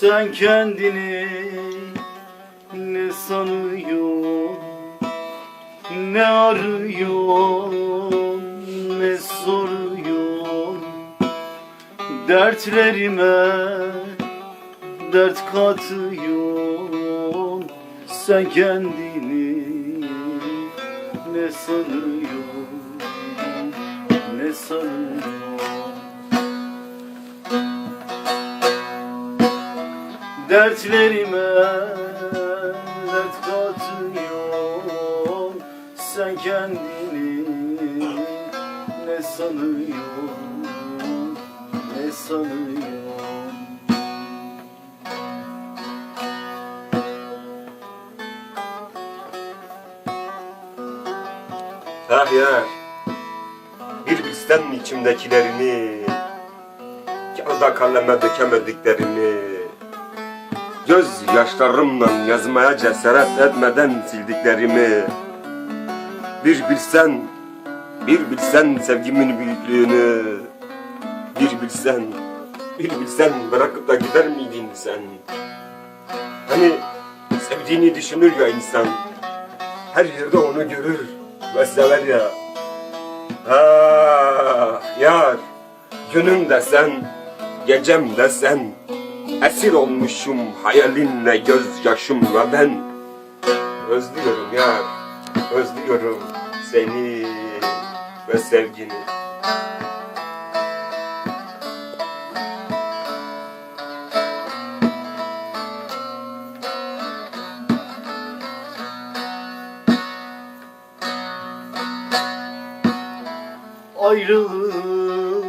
Sen kendini ne sanıyorsun Ne arıyorsun ne soruyorsun? Dertlerime dert katıyorsun Sen kendini ne sanıyorsun Ne sanıyorsun Dertlerime dert katıyorsun Sen kendini ne sanıyorsun? Ne sanıyorsun? Ah ya, bir bilsen içimdekilerini, kağıda kaleme dökemediklerini, göz yaşlarımla yazmaya cesaret etmeden sildiklerimi, bir bilsen, bir bilsen sevgimin büyüklüğünü, bir bilsen, bir bilsen bırakıp da gider miydin sen? Hani sevdiğini düşünür ya insan, her yerde onu görür ve sever ya. Ah yar, günüm desen, gecem desen, esir olmuşum hayalinle gözyaşımla ben. Özlüyorum yar, özlüyorum seni ve sevgini. Ayrılığı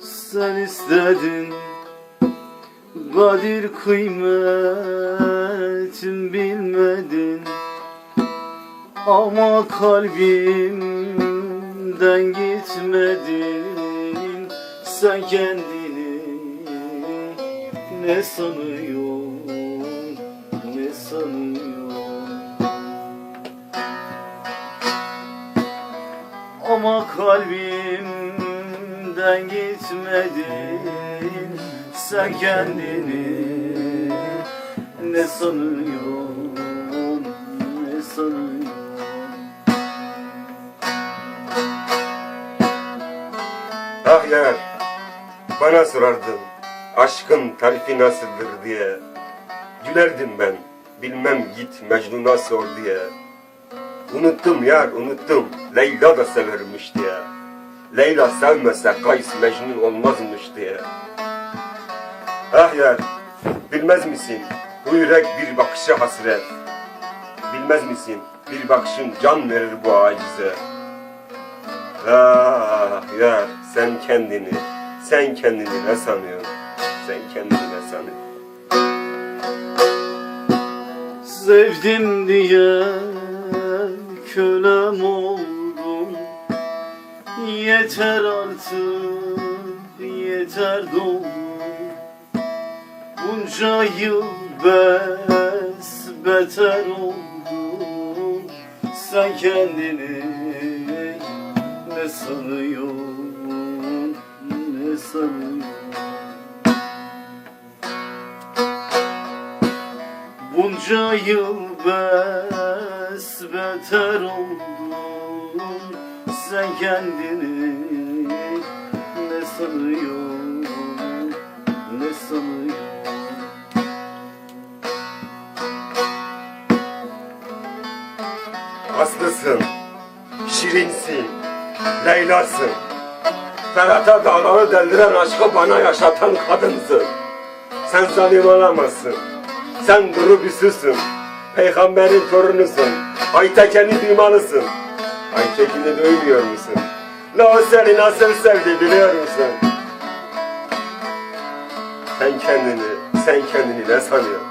sen istedin Kadir kıymetin bilmedin. Ama kalbimden gitmedin Sen kendini ne sanıyorsun Ne sanıyorsun? Ama kalbimden gitmedin Sen kendini ne sanıyorsun Ne sanıyorsun Ah yar, bana sorardın aşkın tarifi nasıldır diye. Gülerdim ben, bilmem git Mecnun'a sor diye. Unuttum yar, unuttum. Leyla da severmiş diye. Leyla sevmese Kays Mecnun olmazmış diye. Ah yar, bilmez misin? Bu yürek bir bakışa hasret. Bilmez misin? Bir bakışın can verir bu acize. Ah yar, sen kendini, sen kendini ne sanıyorsun? Sen kendini ne sanıyorsun? Sevdim diye kölem oldum Yeter artık yeter doldu Bunca yıl bes beter oldum Sen kendini ne sanıyorsun ne sanıyorsun? Bunca yıl bes beter oldun. Sen kendini Aslısın, şirinsin, Leyla'sın. Ferhat'a dağları deldiren aşkı bana yaşatan kadınsın. Sen zalim olamazsın. Sen duru bir süsün. Peygamberin torunusun. Aytekin'i duymalısın. Aytekin'i duymuyor musun? La o seni nasıl sevdi biliyor musun? Sen kendini, sen kendini ne sanıyorsun?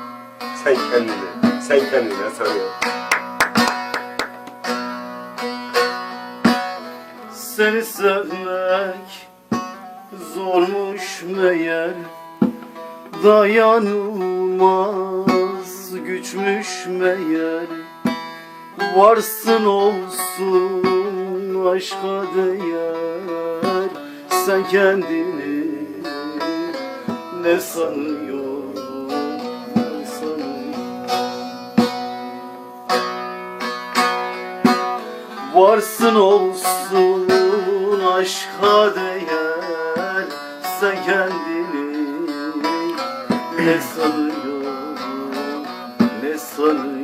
Sen kendini, sen kendini ne sanıyorsun? Seni sevmek zormuş meğer. Dayanılmaz güçmüş meğer. Varsın olsun aşka değer. Sen kendini ne sanıyorsun? Sanıyor. Varsın olsun aşka değer Sen kendini ne sanıyorsun ne sanıyorsun